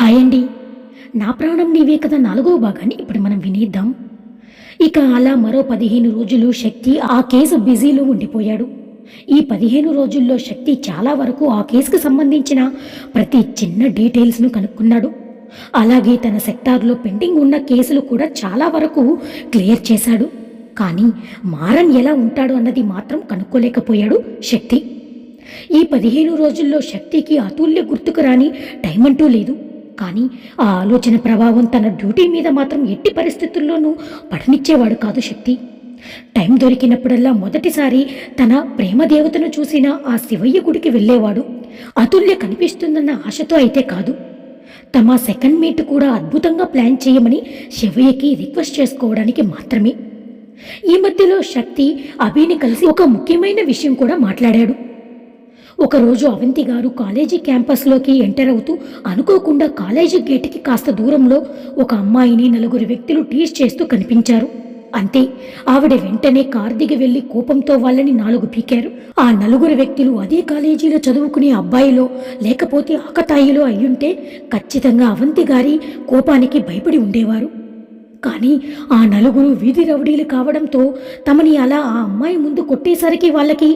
Hi అండి. నా ప్రాణం నీవే కదా నాలుగో భాగాన్ని ఇప్పుడు మనం వినేద్దాం. ఇక అలా మరో పదిహేను రోజులు శక్తి ఆ కేసు బిజీలో ఉండిపోయాడు. ఈ పదిహేను రోజుల్లో శక్తి చాలా వరకు ఆ కేసుకు సంబంధించిన ప్రతి చిన్న డీటెయిల్స్ను కనుక్కున్నాడు. అలాగే తన సెక్టార్లో పెండింగ్ ఉన్న కేసులు కూడా చాలా వరకు క్లియర్ చేశాడు. కానీ మారన్ ఎలా ఉంటాడు అన్నది మాత్రం కనుక్కోలేకపోయాడు శక్తి. ఈ పదిహేను రోజుల్లో శక్తికి అతుల్య గుర్తుకు రాని టైం అంటూ లేదు. కానీ ఆ ఆలోచన ప్రభావం తన డ్యూటీ మీద మాత్రం ఎట్టి పరిస్థితుల్లోనూ పడనిచ్చేవాడు కాదు శక్తి. టైం దొరికినప్పుడల్లా మొదటిసారి తన ప్రేమ దేవతను చూసిన ఆ శివయ్య గుడికి వెళ్ళేవాడు. అతుల్య కనిపిస్తుందన్న ఆశతో అయితే కాదు. తమ సెకండ్ మీట్ కూడా అద్భుతంగా ప్లాన్ చేయమని శివయ్యకి రిక్వెస్ట్ చేసుకోవడానికి మాత్రమే. ఈ మధ్యలో శక్తి అభిని కలిసి ఒక ముఖ్యమైన విషయం కూడా మాట్లాడాడు. ఒకరోజు అవంతి గారు కాలేజీ క్యాంపస్లోకి ఎంటర్ అవుతూ అనుకోకుండా కాలేజీ గేటుకి కాస్త దూరంలో ఒక అమ్మాయిని నలుగురు వ్యక్తులు టీస్ చేస్తూ కనిపించారు. అంతే ఆవిడ వెంటనే కార్ దిగి వెళ్ళి కోపంతో వాళ్ళని నాలుగు పీకారు. ఆ నలుగురు వ్యక్తులు అదే కాలేజీలో చదువుకునే అబ్బాయిలో లేకపోతే ఆకతాయిలో అయ్యుంటే ఖచ్చితంగా అవంతి గారి కోపానికి భయపడి ఉండేవారు. కానీ ఆ నలుగురు వీధి రౌడీలు కావడంతో తమని అలా ఆ అమ్మాయి ముందు కొట్టేసరికి వాళ్ళకి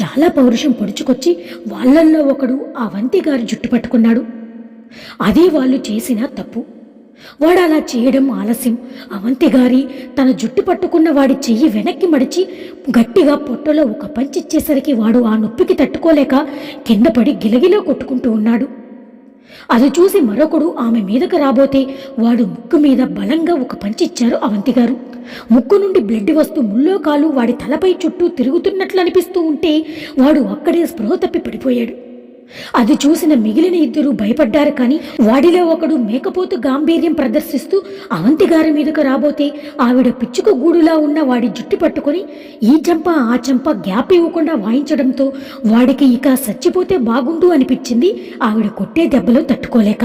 చాలా పౌరుషం పొడుచుకొచ్చి వాళ్ళల్లో ఒకడు ఆ వంతి గారి జుట్టు పట్టుకున్నాడు. అదే వాళ్ళు చేసిన తప్పు. వాడు అలా చేయడం ఆలస్యం. అవంతి గారి తన జుట్టు పట్టుకున్న వాడి చెయ్యి వెనక్కి మడిచి గట్టిగా పొట్టలో ఒక పంచిచ్చేసరికి వాడు ఆ నొప్పికి తట్టుకోలేక కింద పడి గిలగిలో కొట్టుకుంటూ ఉన్నాడు. అది చూసి మరొకడు ఆమె మీదకు రాబోతే వాడు ముక్కు మీద బలంగా ఒక పంచిచ్చారు అవంతి గారు. ముక్కు నుండి బ్లడ్ వస్తూ ముల్లో కాలు వాడి తలపై చుట్టూ తిరుగుతున్నట్లు అనిపిస్తూ ఉంటే వాడు అక్కడే స్పృహ తప్పి పడిపోయాడు. అది చూసిన మిగిలిన ఇద్దరు భయపడ్డారు కానీ వాడిలో ఒకడు మేకపోతు గాంభీర్యం ప్రదర్శిస్తూ అవంతి గారి మీదకు రాబోతే ఆవిడ పిచ్చుక గూడులా ఉన్న వాడి జుట్టు పట్టుకొని ఈ చెంప ఆ చెంప గ్యాప్ ఇవ్వకుండా వాయించడంతో వాడికి ఇక చచ్చిపోతే బాగుండు అనిపించింది ఆవిడ కొట్టే దెబ్బలో తట్టుకోలేక.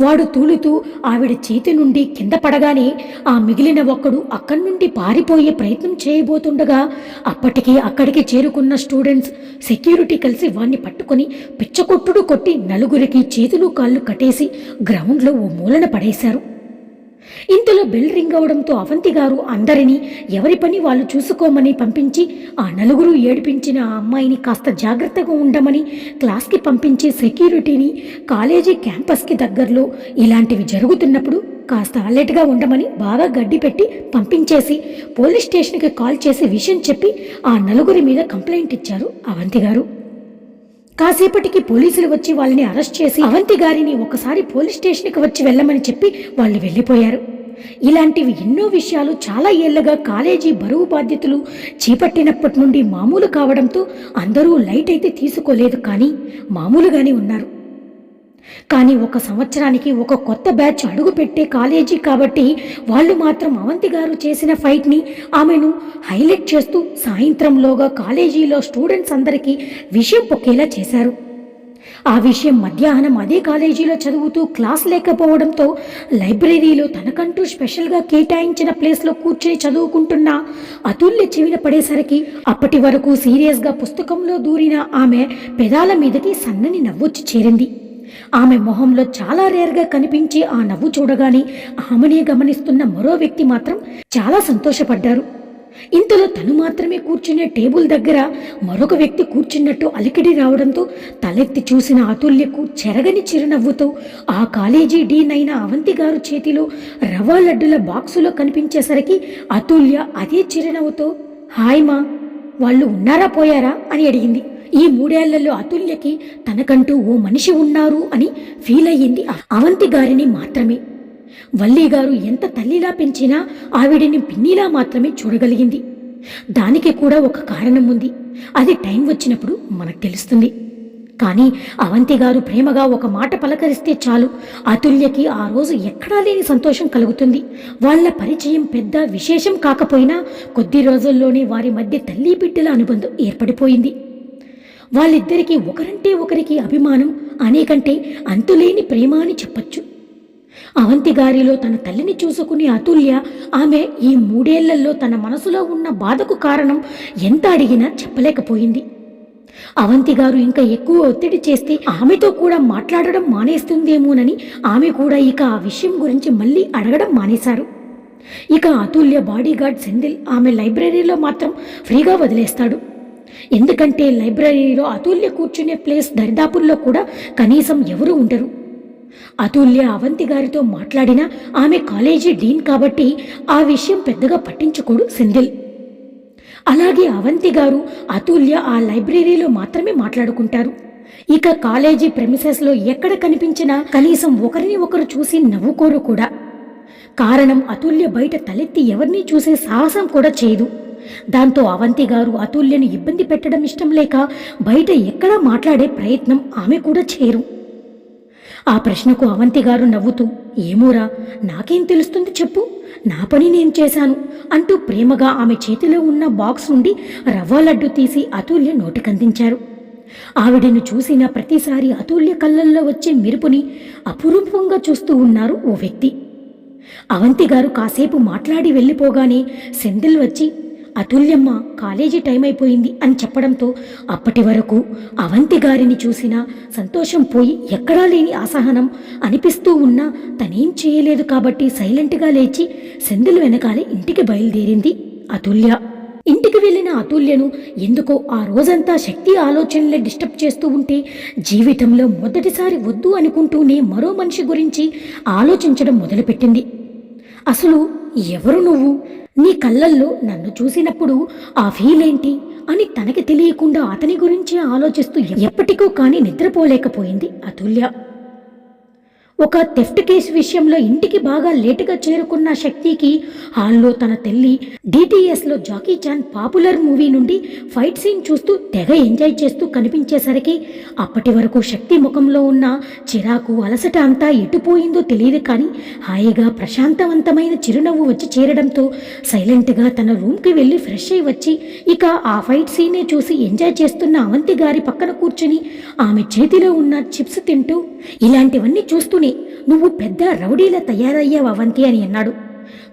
వాడు తూలుతూ ఆవిడ చేతి నుండి కింద పడగానే ఆ మిగిలిన ఒక్కడు అక్కడి నుండి పారిపోయే ప్రయత్నం చేయబోతుండగా అప్పటికి అక్కడికి చేరుకున్న స్టూడెంట్స్ సెక్యూరిటీ కలిసి వాణ్ణి పట్టుకొని పిచ్చకొట్టుడు కొట్టి నలుగురికి చేతులు కాళ్ళు కట్టేసి గ్రౌండ్లో ఓ మూలన పడేశారు. ఇంతలో బెల్ రింగ్ అవడంతో అవంతి గారు అందరినీ ఎవరి పని వాళ్ళు చూసుకోమని పంపించి ఆ నలుగురు ఏడిపించిన ఆ అమ్మాయిని కాస్త జాగ్రత్తగా ఉండమని క్లాస్కి పంపించే సెక్యూరిటీని కాలేజీ క్యాంపస్కి దగ్గరలో ఇలాంటివి జరుగుతున్నప్పుడు కాస్త అలర్ట్గా ఉండమని బాగా గడ్డి పెట్టి పంపించేసి పోలీస్ స్టేషన్కి కాల్ చేసి విషయం చెప్పి ఆ నలుగురి మీద కంప్లైంట్ ఇచ్చారు అవంతి గారు. కాసేపటికి పోలీసులు వచ్చి వాళ్ళని అరెస్ట్ చేసి అవంతి గారిని ఒకసారి పోలీస్ స్టేషన్కి వచ్చి వెళ్ళమని చెప్పి వాళ్ళు వెళ్ళిపోయారు. ఇలాంటివి ఎన్నో విషయాలు చాలా ఏళ్ళుగా కాలేజీ బరువు బాధ్యతలు చేపట్టినప్పటి నుండి మామూలు కావడంతో అందరూ లైట్ అయితే తీసుకోలేదు కానీ మామూలుగానే ఉన్నారు. కానీ ఒక సంవత్సరానికి ఒక కొత్త బ్యాచ్ అడుగుపెట్టే కాలేజీ కాబట్టి వాళ్ళు మాత్రం అవంతి గారు చేసిన ఫైట్ని ఆమెను హైలైట్ చేస్తూ సాయంత్రంలోగా కాలేజీలో స్టూడెంట్స్ అందరికీ విషయం పొక్కేలా చేశారు. ఆ విషయం మధ్యాహ్నం అదే కాలేజీలో చదువుతూ క్లాస్ లేకపోవడంతో లైబ్రరీలో తనకంటూ స్పెషల్గా కేటాయించిన ప్లేస్లో కూర్చొని చదువుకుంటున్న అతుల్య చెవిన పడేసరికి అప్పటి వరకు సీరియస్గా పుస్తకంలో దూరిన ఆమె పెదాల మీదకి సన్నని నవ్వొచ్చి చేరింది. ఆమె మొహంలో చాలా రేర్గా కనిపించే ఆ నవ్వు చూడగానే ఆమెనే గమనిస్తున్న మరో వ్యక్తి మాత్రం చాలా సంతోషపడ్డారు. ఇంతలో తను మాత్రమే కూర్చునే టేబుల్ దగ్గర మరొక వ్యక్తి కూర్చున్నట్టు అలికిడి రావడంతో తలెత్తి చూసిన అతుల్యకు చెరగని చిరునవ్వుతో ఆ కాలేజీ డీన్ అయిన అవంతి గారు చేతిలో రవ్వ లడ్డుల బాక్సులో కనిపించేసరికి అతుల్య అదే చిరునవ్వుతో హాయ్ మా వాళ్ళు ఉన్నారా పోయారా? అని అడిగింది. ఈ మూడేళ్ళలో అతుల్యకి తనకంటూ ఓ మనిషి ఉన్నారు అని ఫీల్ అయ్యింది అవంతి గారిని మాత్రమే. వల్లి గారు ఎంత తల్లిలా పెంచినా ఆవిడని పిన్నిలా మాత్రమే చూడగలిగింది. దానికి కూడా ఒక కారణం ఉంది. అది టైం వచ్చినప్పుడు మనకు తెలుస్తుంది. కానీ అవంతి గారు ప్రేమగా ఒక మాట పలకరిస్తే చాలు. అతుల్యకి ఆ రోజు ఎక్కడా లేని సంతోషం కలుగుతుంది. వాళ్ళ పరిచయం పెద్ద విశేషం కాకపోయినా కొద్ది రోజుల్లోనే వారి మధ్య తల్లి బిడ్డల అనుబంధం ఏర్పడిపోయింది. వాళ్ళిద్దరికీ ఒకరంటే ఒకరికి అభిమానం అనేకంటే అంతులేని ప్రేమ అని చెప్పచ్చు. అవంతి గారిలో తన తల్లిని చూసుకునే అతుల్య ఆమె ఈ మూడేళ్ళలో తన మనసులో ఉన్న బాధకు కారణం ఎంత అడిగినా చెప్పలేకపోయింది. అవంతి గారు ఇంకా ఎక్కువ ఒత్తిడి చేస్తే ఆమెతో కూడా మాట్లాడడం మానేస్తుందేమోనని ఆమె కూడా ఇక ఆ విషయం గురించి మళ్ళీ అడగడం మానేశారు. ఇక అతుల్య బాడీగార్డ్ సెందిల్ ఆమె లైబ్రరీలో మాత్రం ఫ్రీగా వదిలేస్తాడు. ఎందుకంటే లైబ్రరీలో అతుల్య కూర్చునే ప్లేస్ దరిదాపుల్లో కూడా కనీసం ఎవరూ ఉండరు. అతుల్య అవంతి గారితో మాట్లాడినా ఆమె కాలేజీ డీన్ కాబట్టి ఆ విషయం పెద్దగా పట్టించుకోడు సింధిల్ అలాగే అవంతి గారు అతుల్య ఆ లైబ్రరీలో మాత్రమే మాట్లాడుకుంటారు. ఇక కాలేజీ ప్రెమిసెస్లో ఎక్కడ కనిపించినా కనీసం ఒకరిని ఒకరు చూసి నవ్వుకోరు కూడా. కారణం అతుల్య బయట తలెత్తి ఎవరిని చూసే సాహసం కూడా చేయదు. దాంతో అవంతి గారు అతుల్యను ఇబ్బంది పెట్టడం ఇష్టం లేక బయట ఎక్కడా మాట్లాడే ప్రయత్నం ఆమె కూడా చేయరు. ఆ ప్రశ్నకు అవంతి గారు నవ్వుతూ ఏమోరా నాకేం తెలుస్తుంది చెప్పు. నా పని నేను చేశాను అంటూ ప్రేమగా ఆమె చేతిలో ఉన్న బాక్స్ నుండి రవ్వ లడ్డు తీసి అతుల్య నోటికందించారు. ఆవిడను చూసిన ప్రతిసారి అతుల్య కళ్ళల్లో వచ్చే మెరుపుని అపురూపంగా చూస్తూ ఉన్నారు ఓ వ్యక్తి. అవంతి గారు కాసేపు మాట్లాడి వెళ్ళిపోగానే సెందిల్ వచ్చి అతుల్యమ్మ కాలేజీ టైం అయిపోయింది అని చెప్పడంతో అప్పటి వరకు అవంతి గారిని చూసిన సంతోషం పోయి ఎక్కడా లేని అసహనం అనిపిస్తూ ఉన్నా తనేం చేయలేదు కాబట్టి సైలెంట్గా లేచి సెందిల్ వెనకాలే ఇంటికి బయలుదేరింది అతుల్య. ఇంటికి వెళ్ళిన అతుల్యను ఎందుకో ఆ రోజంతా శక్తి ఆలోచనలే డిస్టర్బ్ చేస్తూ ఉంటే జీవితంలో మొదటిసారి వద్దు అనుకుంటూనే మరో మనిషి గురించి ఆలోచించడం మొదలుపెట్టింది. అసలు ఎవరు నువ్వు? నీ కళ్ళల్లో నన్ను చూసినప్పుడు ఆ ఫీల్ ఏంటి అని తనకి తెలియకుండా అతని గురించి ఆలోచిస్తూ ఎప్పటికో కానీ నిద్రపోలేకపోయింది అతుల్య. ఒక థెఫ్ట్ కేసు విషయంలో ఇంటికి బాగా లేటుగా చేరుకున్న శక్తికి హాల్లో తన తల్లి డిటిఎస్లో జాకీ చాన్ పాపులర్ మూవీ నుండి ఫైట్ సీన్ చూస్తూ తెగ ఎంజాయ్ చేస్తూ కనిపించేసరికి అప్పటి వరకు శక్తి ముఖంలో ఉన్న చిరాకు అలసట అంతా ఎటుపోయిందో తెలియదు కానీ హాయిగా ప్రశాంతవంతమైన చిరునవ్వు వచ్చి చేరడంతో సైలెంట్గా తన రూమ్కి వెళ్ళి ఫ్రెష్ అయి వచ్చి ఇక ఆ ఫైట్ సీనే చూసి ఎంజాయ్ చేస్తున్న అవంతి గారి పక్కన కూర్చుని ఆమె చేతిలో ఉన్న చిప్స్ తింటూ ఇలాంటివన్నీ చూస్తూనే నువ్వు పెద్ద రౌడీలా తయారయ్యావు అవంతి అని అన్నాడు.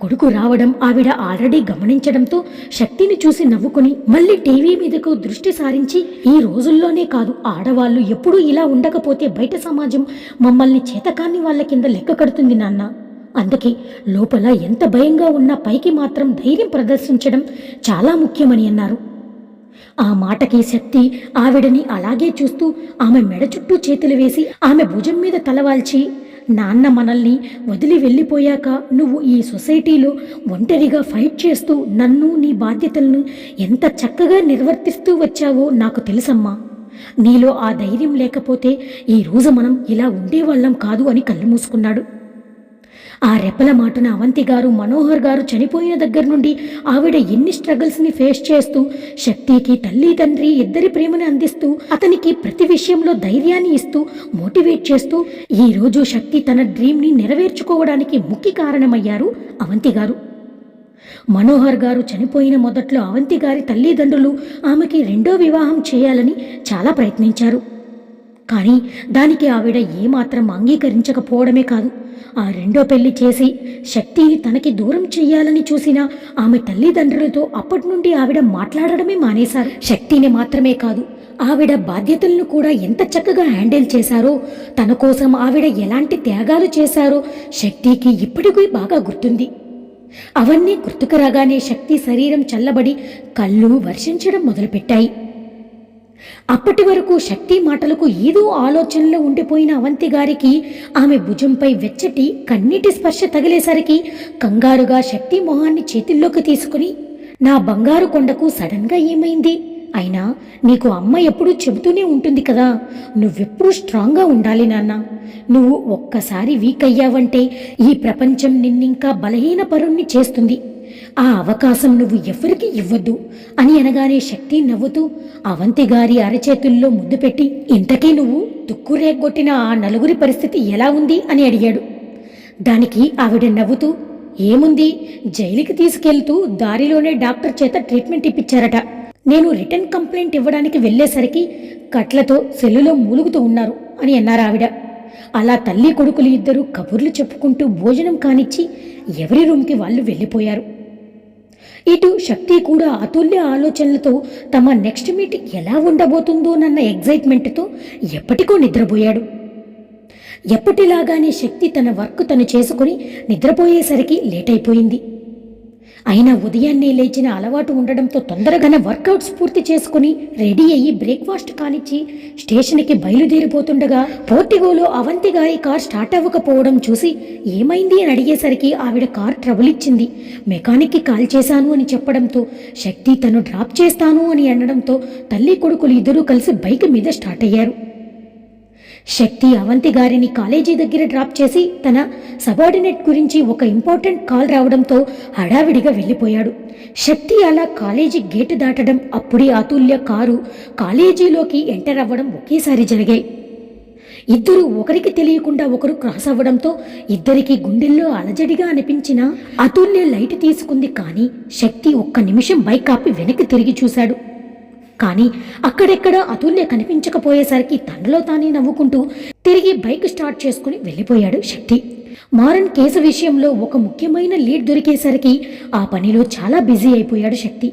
కొడుకు రావడం ఆవిడ ఆల్రెడీ గమనించడంతో శక్తిని చూసి నవ్వుకుని మళ్ళీ టీవీ మీదకు దృష్టి సారించి ఈ రోజుల్లోనే కాదు ఆడవాళ్ళు ఎప్పుడూ ఇలా ఉండకపోతే బయట సమాజం మమ్మల్ని చేతకాన్ని వాళ్ళ కింద లెక్క కడుతుంది నాన్న. అందుకే లోపల ఎంత భయంగా ఉన్నా పైకి మాత్రం ధైర్యం ప్రదర్శించడం చాలా ముఖ్యమని అన్నారు. ఆ మాటకి శక్తి ఆవిడని అలాగే చూస్తూ ఆమె మెడ చుట్టూ చేతులు వేసి ఆమె భుజం మీద తలవాల్చి నాన్న మనల్ని వదిలి వెళ్ళిపోయాక నువ్వు ఈ సొసైటీలో ఒంటరిగా ఫైట్ చేస్తూ నన్ను నీ బాధ్యతలను ఎంత చక్కగా నిర్వర్తిస్తూ వచ్చావో నాకు తెలుసమ్మా. నీలో ఆ ధైర్యం లేకపోతే ఈ రోజు మనం ఇలా ఉండేవాళ్ళం కాదు అని కళ్ళు మూసుకున్నాడు. ఆ రెప్పల మాటన అవంతి గారు మనోహర్ గారు చనిపోయిన దగ్గర నుండి ఆవిడ ఎన్ని స్ట్రగుల్స్ని ఫేస్ చేస్తూ శక్తికి తల్లి తండ్రి ఇద్దరి ప్రేమను అందిస్తూ అతనికి ప్రతి విషయంలో ధైర్యాన్ని ఇస్తూ మోటివేట్ చేస్తూ ఈ రోజు శక్తి తన డ్రీమ్ని నెరవేర్చుకోవడానికి ముఖ్య కారణమయ్యారు అవంతి గారు. మనోహర్ గారు చనిపోయిన మొదట్లో అవంతి గారి తల్లిదండ్రులు ఆమెకి రెండో వివాహం చేయాలని చాలా ప్రయత్నించారు. కానీ దానికి ఆవిడ ఏమాత్రం అంగీకరించకపోవడమే కాదు. ఆ రెండో పెళ్ళి చేసి శక్తిని తనకి దూరం చెయ్యాలని చూసిన ఆమె తల్లిదండ్రులతో అప్పటి నుండి ఆవిడ మాట్లాడడమే మానేశారు. శక్తిని మాత్రమే కాదు ఆవిడ బాధ్యతలను కూడా ఎంత చక్కగా హ్యాండిల్ చేశారో తన కోసం ఆవిడ ఎలాంటి త్యాగాలు చేశారో శక్తికి ఇప్పటికీ బాగా గుర్తుంది. అవన్నీ గుర్తుకు రాగానే శక్తి శరీరం చల్లబడి కళ్ళు వర్షించడం మొదలుపెట్టాయి. అప్పటి వరకు శక్తి మాటలకు ఏదో ఆలోచనలో ఉండిపోయిన అవంతి గారికి ఆమె భుజంపై వెచ్చటి కన్నీటి స్పర్శ తగిలేసరికి కంగారుగా శక్తి మొహాన్ని చేతుల్లోకి తీసుకుని నా బంగారు కొండకు సడన్గా ఏమైంది? అయినా నీకు అమ్మ ఎప్పుడూ చెబుతూనే ఉంటుంది కదా. నువ్వెప్పుడూ స్ట్రాంగ్గా ఉండాలి నాన్న. నువ్వు ఒక్కసారి వీక్ అయ్యావంటే ఈ ప్రపంచం నిన్నింకా బలహీన పరుణ్ణి చేస్తుంది. ఆ అవకాశం నువ్వు ఎవరికి ఇవ్వద్దు అని అనగానే శక్తి నవ్వుతూ అవంతి గారి అరచేతుల్లో ముద్దు పెట్టి ఇంతకీ నువ్వు తుక్కురేగొట్టిన ఆ నలుగురి పరిస్థితి ఎలా ఉంది? అని అడిగాడు. దానికి ఆవిడ నవ్వుతూ ఏముంది? జైలుకి తీసుకెళ్తూ దారిలోనే డాక్టర్ చేత ట్రీట్మెంట్ ఇప్పించారట. నేను రిటర్న్ కంప్లైంట్ ఇవ్వడానికి వెళ్ళేసరికి కట్లతో సెల్లులో మూలుగుతూ ఉన్నారు అని అన్నారు ఆవిడ. అలా తల్లి కొడుకులు ఇద్దరు కబుర్లు చెప్పుకుంటూ భోజనం కానిచ్చి ఎవరి రూమ్కి వాళ్ళు వెళ్ళిపోయారు. ఇటు శక్తి కూడా అతుల్య ఆలోచనలతో తమ నెక్స్ట్ మీట్ ఎలా ఉండబోతుందోనన్న ఎగ్జైట్మెంట్తో ఎప్పటికో నిద్రపోయాడు. ఎప్పటిలాగానే శక్తి తన వర్క్ తను చేసుకుని నిద్రపోయేసరికి లేట్ అయిపోయింది. అయినా ఉదయాన్నే లేచిన అలవాటు ఉండడంతో తొందరగానే వర్కౌట్స్ పూర్తి చేసుకుని రెడీ అయ్యి బ్రేక్ఫాస్ట్ కానిచ్చి స్టేషన్కి బయలుదేరిపోతుండగా పోర్టిగోలో అవంతి గారి కార్ స్టార్ట్ అవ్వకపోవడం చూసి ఏమైంది అని అడిగేసరికి ఆవిడ కార్ ట్రబుల్ ఇచ్చింది. మెకానిక్కి కాల్ చేశాను అని చెప్పడంతో శక్తి తను డ్రాప్ చేస్తాను అని అనడంతో తల్లి కొడుకులు ఇద్దరూ కలిసి బైక్ మీద స్టార్ట్ అయ్యారు. శక్తి అవంతి గారిని కాలేజీ దగ్గర డ్రాప్ చేసి తన సబార్డినేట్ గురించి ఒక ఇంపార్టెంట్ కాల్ రావడంతో హడావిడిగా వెళ్ళిపోయాడు. శక్తి అలా కాలేజీ గేటు దాటడం అప్పుడే అతుల్య కారు కాలేజీలోకి ఎంటర్ అవ్వడం ఒకేసారి జరిగాయి. ఇద్దరు ఒకరికి తెలియకుండా ఒకరు క్రాస్ అవ్వడంతో ఇద్దరికి గుండెల్లో అలజడిగా అనిపించిన అతుల్య లైట్ తీసుకుంది కానీ శక్తి ఒక్క నిమిషం బైక్ ఆపి వెనక్కి తిరిగి చూశాడు. కానీ అక్కడెక్కడ అతుల్య కనిపించకపోయేసరికి తనలో తానే నవ్వుకుంటూ తిరిగి బైక్ స్టార్ట్ చేసుకుని వెళ్ళిపోయాడు శక్తి మారన్ కేసు విషయంలో ఒక ముఖ్యమైన లీడ్ దొరికేసరికి ఆ పనిలో చాలా బిజీ అయిపోయాడు శక్తి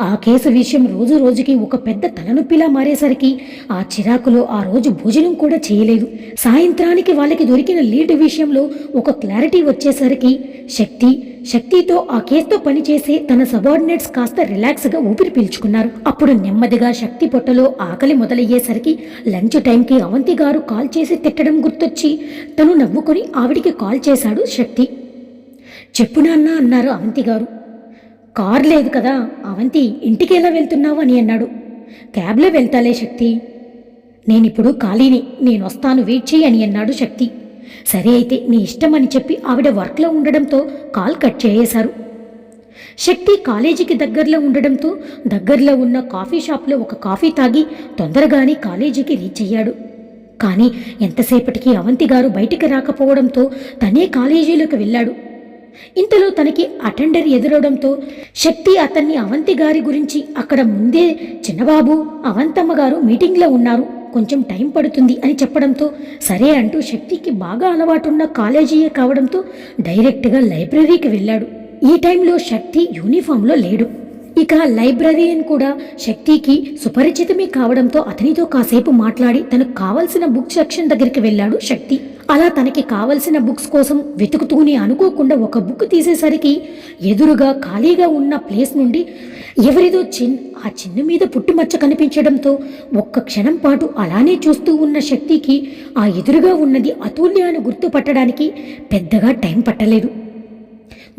ఆ కేసు విషయం రోజు రోజుకి ఒక పెద్ద తలనొప్పిలా మారేసరికి ఆ చిరాకులో ఆ రోజు భోజనం కూడా చేయలేదు. సాయంత్రానికి వాళ్ళకి దొరికిన లీడ్ విషయంలో ఒక క్లారిటీ వచ్చేసరికి శక్తి శక్తితో ఆ కేసుతో పనిచేసే తన సబార్డినేట్స్ కాస్త రిలాక్స్గా ఊపిరి పీల్చుకున్నారు. అప్పుడు నెమ్మదిగా శక్తి పొట్టలో ఆకలి మొదలయ్యేసరికి లంచ్ టైంకి అవంతి గారు కాల్ చేసి తిట్టడం గుర్తొచ్చి తను నవ్వుకొని ఆవిడికి కాల్ చేశాడు శక్తి. చెప్పు నాన్న అన్నారు అవంతి గారు. కార్ లేదు కదా అవంతి ఇంటికి ఎలా వెళ్తున్నావు అని అన్నాడు. క్యాబ్లో వెళ్తాలే శక్తి. నేనిప్పుడు ఖాళీని నేను వస్తాను వెయిట్ చేయి అని అన్నాడు శక్తి. సరే అయితే నీ ఇష్టం అని చెప్పి ఆవిడ వర్క్లో ఉండడంతో కాల్ కట్ చేయేశారు. శక్తి కాలేజీకి దగ్గరలో ఉండడంతో దగ్గరలో ఉన్న కాఫీ షాప్లో ఒక కాఫీ తాగి తొందరగానే కాలేజీకి రీచ్ అయ్యాడు. కానీ ఎంతసేపటికి అవంతి గారు బయటికి రాకపోవడంతో తనే కాలేజీలోకి వెళ్ళాడు. ఇంతలో తనకి అటెండర్ ఎదురవడంతో శక్తి అతన్ని అవంతి గారి గురించి అక్కడ ముందే చిన్నబాబు అవంతమ్మ గారు మీటింగ్లో ఉన్నారు. కొంచెం టైం పడుతుంది అని చెప్పడంతో సరే అంటూ శక్తికి బాగా అలవాటున్న కాలేజీయే కావడంతో డైరెక్ట్గా లైబ్రరీకి వెళ్ళాడు. ఈ టైంలో శక్తి యూనిఫామ్లో లేడు. ఇక లైబ్రరీయన్ కూడా శక్తికి సుపరిచితమే కావడంతో అతనితో కాసేపు మాట్లాడి తనకు కావలసిన బుక్ సెక్షన్ దగ్గరికి వెళ్ళాడు శక్తి. అలా తనకి కావలసిన బుక్స్ కోసం వెతుకుతూనే అనుకోకుండా ఒక బుక్ తీసేసరికి ఎదురుగా ఖాళీగా ఉన్న ప్లేస్ నుండి ఎవరిదో చిన్ ఆ చిన్న మీద పుట్టుమచ్చ కనిపించడంతో ఒక్క క్షణం పాటు అలానే చూస్తూ ఉన్న శక్తికి ఆ ఎదురుగా ఉన్నది అతుల్యాన్ని గుర్తుపట్టడానికి పెద్దగా టైం పట్టలేదు.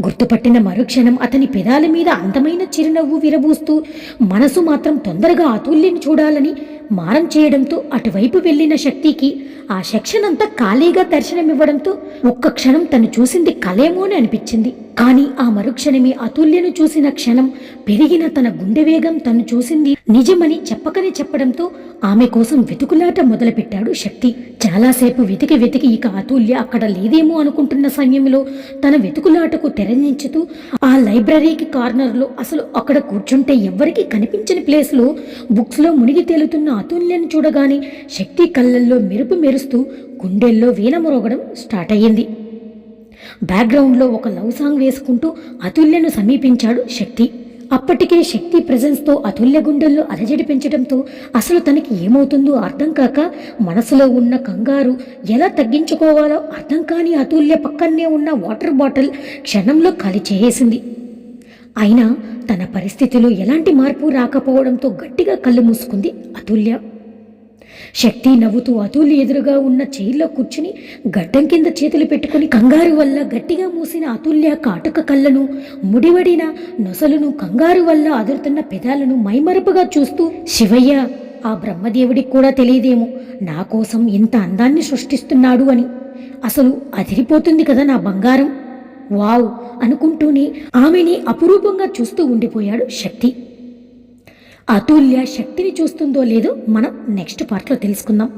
గుర్తుపట్టిన మరుక్షణం అతని పెదాల మీద అందమైన చిరునవ్వు విరబూస్తూ మనసు మాత్రం తొందరగా అతుల్యని చూడాలని మారం చేయడంతో అటువైపు వెళ్ళిన శక్తికి ఆ సెక్షన్ అంతా ఖాళీగా దర్శనమివ్వడంతో ఒక్క క్షణం తను చూసింది కలేమో అని అనిపించింది. కానీ ఆ మరుక్షణమే అతుల్యను చూసిన క్షణం పెరిగిన తన గుండె వేగం తను చూసింది నిజమని చెప్పకనే చెప్పడంతో ఆమె కోసం వెతుకులాట మొదలుపెట్టాడు శక్తి. చాలాసేపు వెతికి వెతికి ఇక అతుల్య అక్కడ లేదేమో అనుకుంటున్న సమయంలో తన వెతుకులాటకు తెరనించుతూ ఆ లైబ్రరీకి కార్నర్లో అసలు అక్కడ కూర్చుంటే ఎవ్వరికీ కనిపించని ప్లేస్లో బుక్స్లో మునిగి తేలుతున్న అతుల్యను చూడగానే శక్తి కళ్ళల్లో మెరుపు మెరుస్తూ గుండెల్లో వీణ మొరగడం స్టార్ట్ అయ్యింది బ్యాక్గ్రౌండ్లో ఒక లవ్ సాంగ్ వేసుకుంటూ అతుల్యను సమీపించాడు శక్తి. అప్పటికే శక్తి ప్రజెన్స్తో అతుల్య గుండెల్లో అలజడి పెంచడంతో అసలు తనకి ఏమవుతుందో అర్థం కాక మనసులో ఉన్న కంగారు ఎలా తగ్గించుకోవాలో అర్థం కాని అతుల్య పక్కనే ఉన్న వాటర్ బాటిల్ క్షణంలో ఖాళీ చేసేసింది. అయినా తన పరిస్థితిలో ఎలాంటి మార్పు రాకపోవడంతో గట్టిగా కళ్ళు మూసుకుంది అతుల్య. శక్తి నవ్వుతూ అతుల్య ఎదురుగా ఉన్న చైర్లో కూర్చుని గడ్డం కింద చేతులు పెట్టుకుని కంగారు వల్ల గట్టిగా మూసిన అతుల్య కాటుక కళ్ళను ముడివడిన నొసలును కంగారు వల్ల అదురుతున్న పెదాలను మైమరపుగా చూస్తూ శివయ్య ఆ బ్రహ్మదేవుడికి కూడా తెలియదేమో. నా కోసం ఇంత అందాన్ని సృష్టిస్తున్నాడు అని. అసలు అదిరిపోతుంది కదా నా బంగారం. వావ్ అనుకుంటూనే ఆమెని అపురూపంగా చూస్తూ ఉండిపోయాడు శక్తి. అతుల్య శక్తిని చూస్తుందో లేదో మనం నెక్స్ట్ పార్ట్లో తెలుసుకుందాం.